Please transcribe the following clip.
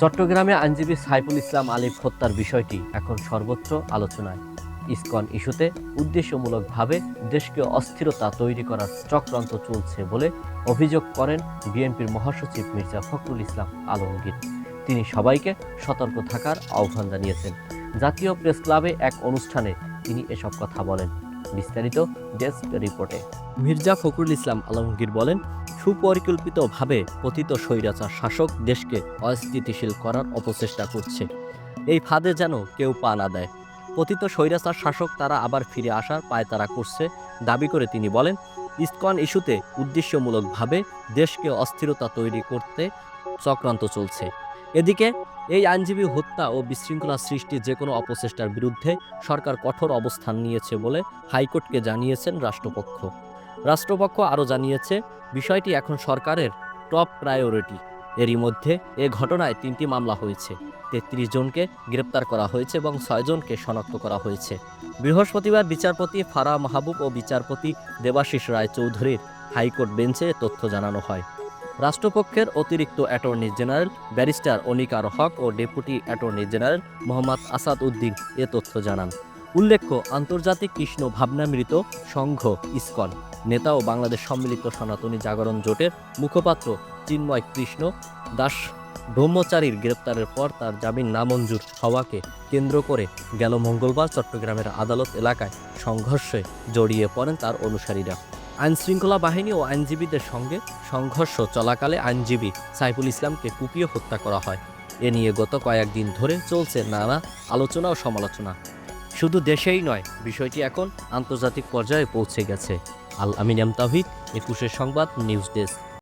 চট্টগ্রামে আইনজীবী সাইফুল ইসলাম আলিফ হত্যার বিষয়টি এখন সর্বত্র আলোচনায়। ইসকন ইস্যুতে উদ্দেশ্যমূলকভাবে দেশকে অস্থিরতা তৈরি করার চক্রান্ত চলছে বলে অভিযোগ করেন বিএনপির মহাসচিব মির্জা ফখরুল ইসলাম আলমগীর। তিনি সবাইকে সতর্ক থাকার আহ্বান জানিয়েছেন। জাতীয় প্রেস ক্লাবে এক অনুষ্ঠানে তিনি এসব কথা বলেন। বিস্তারিত ডেস্ক রিপোর্টে। মির্জা ফখরুল ইসলাম আলমগীর বলেন সুপরিকল্পিতভাবে পতিত স্বৈরাচার শাসক দেশকে অস্থিতিশীল করার অপচেষ্টা করছে। এই ফাঁদে যেন কেউ পা না দেয়। পতিত স্বৈরাচার শাসক তারা আবার ফিরে আসার পায় তারা করছে, দাবি করে তিনি বলেন, ইসকন ইস্যুতে উদ্দেশ্যমূলকভাবে দেশকে অস্থিরতা তৈরি করতে চক্রান্ত চলছে। এদিকে, এই আইনজীবী হত্যা ও বিশৃঙ্খলা সৃষ্টির যে কোনো অপচেষ্টার বিরুদ্ধে সরকার কঠোর অবস্থান নিয়েছে বলে হাইকোর্টকে জানিয়েছেন রাষ্ট্রপক্ষ। রাষ্ট্রপক্ষ আরও জানিয়েছে, বিষয়টি এখন সরকারের টপ প্রায়োরিটি। এরই মধ্যে এ ঘটনায় তিনটি মামলা হয়েছে। তেত্রিশ জনকে গ্রেপ্তার করা হয়েছে এবং ছয়জনকে শনাক্ত করা হয়েছে। বৃহস্পতিবার বিচারপতি ফারা মাহবুব ও বিচারপতি দেবাশিস রায় চৌধুরীর হাইকোর্ট বেঞ্চে তথ্য জানানো হয়। রাষ্ট্রপক্ষের অতিরিক্ত attorney general barrister Anik R Haque ও deputy attorney general Mohammad Asad Uddin এ তথ্য জানান। উল্লেখ্য, আন্তর্জাতিক কৃষ্ণ ভাবনামৃত সংঘ, ইসকন। নেতা ও বাংলাদেশ সম্মিলিত সনাতনী জাগরণ জোটের মুখপাত্র চিন্ময় কৃষ্ণ দাস ব্রহ্মচারীর গ্রেপ্তারের পর তার জামিন নামঞ্জুর হওয়াকে কেন্দ্র করে গেল মঙ্গলবার চট্টগ্রামের আদালত এলাকায় সংঘর্ষে জড়িয়ে পড়েন তার অনুসারীরা। আইনশৃঙ্খলা বাহিনী ও আইনজীবীদের সঙ্গে সংঘর্ষ চলাকালে আইনজীবী সাইফুল ইসলামকে কুপিয়ে হত্যা করা হয়। এ নিয়ে গত কয়েকদিন ধরে চলছে নানা আলোচনা ও সমালোচনা। শুধু দেশেই নয়, বিষয়টি এখন আন্তর্জাতিক পর্যায়ে পৌঁছে গেছে। আল আমিন এম তাহিদ একুশের সংবাদ, নিউজ ডেস্ক।